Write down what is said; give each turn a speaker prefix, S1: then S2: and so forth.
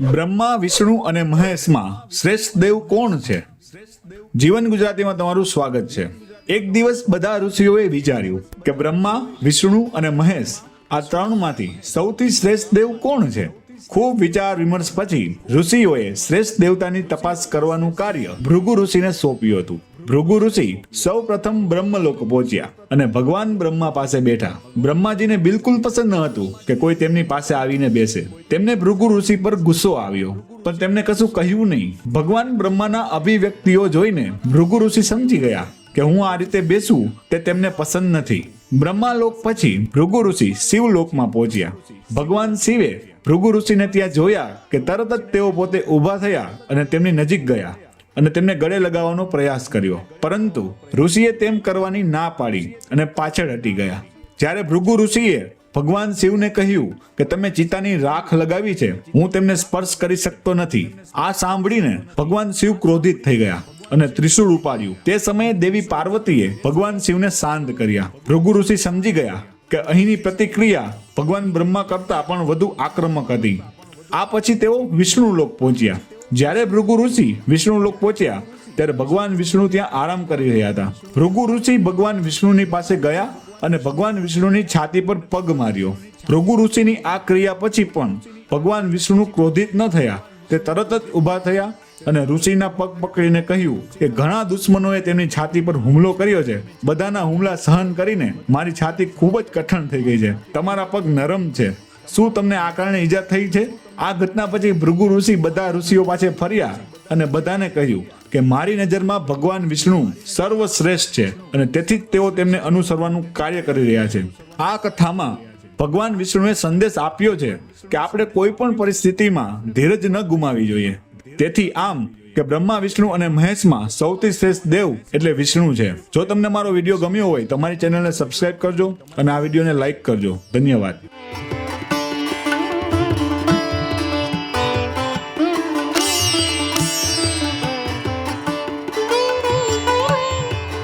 S1: બ્રહ્મા, વિષ્ણુ અને મહેશમાં શ્રેષ્ઠ દેવ કોણ છે? જીવન ગુજરાતીમાં તમારું સ્વાગત છે. એક દિવસ બધા ઋષિઓએ વિચાર્યું કે બ્રહ્મા, વિષ્ણુ અને મહેશ આ ત્રણમાંથી સૌથી શ્રેષ્ઠ દેવ કોણ છે? ખૂબ વિચાર વિમર્શ પછી ઋષિઓએ શ્રેષ્ઠ દેવતાની તપાસ કરવાનું કાર્ય ભૃગુ ઋષિને સોંપ્યું હતું. ભૃગુ ઋષિ સૌ પ્રથમ બ્રહ્મલોક પહોંચ્યા અને ભગવાન બ્રહ્મા પાસે બેઠા. બ્રહ્માજીને બિલકુલ પસંદ ન હતું કે કોઈ તેમની પાસે આવીને બેસે. તેમને ભૃગુ ઋષિ પર ગુસ્સો આવ્યો. પણ તેમને કશું કહ્યું નહીં. ભગવાન બ્રહ્માના અભિવ્યક્તિઓ જોઈને ભૃગુ ઋષિ સમજી ગયા કે હું આ રીતે બેસું તે તેમને પસંદ નથી. બ્રહ્માલોક પછી ભૃગુ ઋષિ શિવલોકમાં પહોંચ્યા. ભગવાન શિવે ભૃગુ ઋષિને ત્યાં જોયા કે તરત જ તેઓ પોતે ઊભા થયા અને તેમની નજીક ગયા. અને તેમને ગળે લગાવવાનો પ્રયાસ કર્યો. પરંતુ ઋષિએ તેમ કરવાની ના પાડી અને પાછળ હટી ગયા. જ્યારે ભૃગુ ઋષિએ ભગવાન શિવને કહ્યું કે તમે ચિતાની રાખ લગાવી છે, હું તેમને સ્પર્શ કરી શકતો નથી. આ સાંભળીને ભગવાન શિવ ક્રોધિત થઈ ગયા અને ત્રિશૂળ ઉપાડ્યું. તે સમયે દેવી પાર્વતીએ ભગવાન શિવને શાંત કર્યા. ભૃગુ ઋષિ સમજી ગયા કે અહીંની પ્રતિક્રિયા ભગવાન બ્રહ્મા કરતા પણ વધુ આક્રમક હતી. આ પછી તેઓ વિષ્ણુ લોક પહોંચ્યા. જ્યારે ભૃગુ ઋષિ વિષ્ણુ લોક પહોંચ્યા, ત્યારે ભગવાન વિષ્ણુ ત્યાં આરામ કરી રહ્યા હતા. ભૃગુ ઋષિ ભગવાન વિષ્ણુની પાસે ગયા અને ભગવાન વિષ્ણુની છાતી પર પગ માર્યો. ભૃગુ ઋષિની આ ક્રિયા પછી પણ ભગવાન વિષ્ણુ ક્રોધિત ન થયા, તે તરત જ ઊભા થયા અને ઋષિના પગ પકડીને કહ્યું કે ઘણા દુશ્મનોએ તેમની છાતી પર હુમલો કર્યો છે. બધાના હુમલા સહન કરીને મારી છાતી ખૂબ જ કઠણ થઈ ગઈ છે. તમારા પગ નરમ છે. શું તમને આ કારણે ઈજા થઈ છે? આ ઘટના પછી ભૃગુ ઋષિ બધા ઋષિઓ પાસે ફર્યા અને બધાને કહ્યું કે મારી નજરમાં ભગવાન વિષ્ણુ સર્વશ્રેષ્ઠ છે અને તેથી જ તેઓ તેમને અનુસરવાનું કાર્ય કરી રહ્યા છે. આ કથામાં ભગવાન વિષ્ણુએ સંદેશ આપ્યો છે કે આપણે કોઈ પણ પરિસ્થિતિમાં ધીરજ ન ગુમાવી જોઈએ. તેથી આમ કે બ્રહ્મા વિષ્ણુ અને મહેશમાં સૌથી શ્રેષ્ઠ દેવ એટલે વિષ્ણુ છે. જો તમને મારો વીડિયો ગમ્યો હોય તો મારી ચેનલને સબસ્ક્રાઇબ કરજો અને આ વિડીયોને લાઈક કરજો. ધન્યવાદ.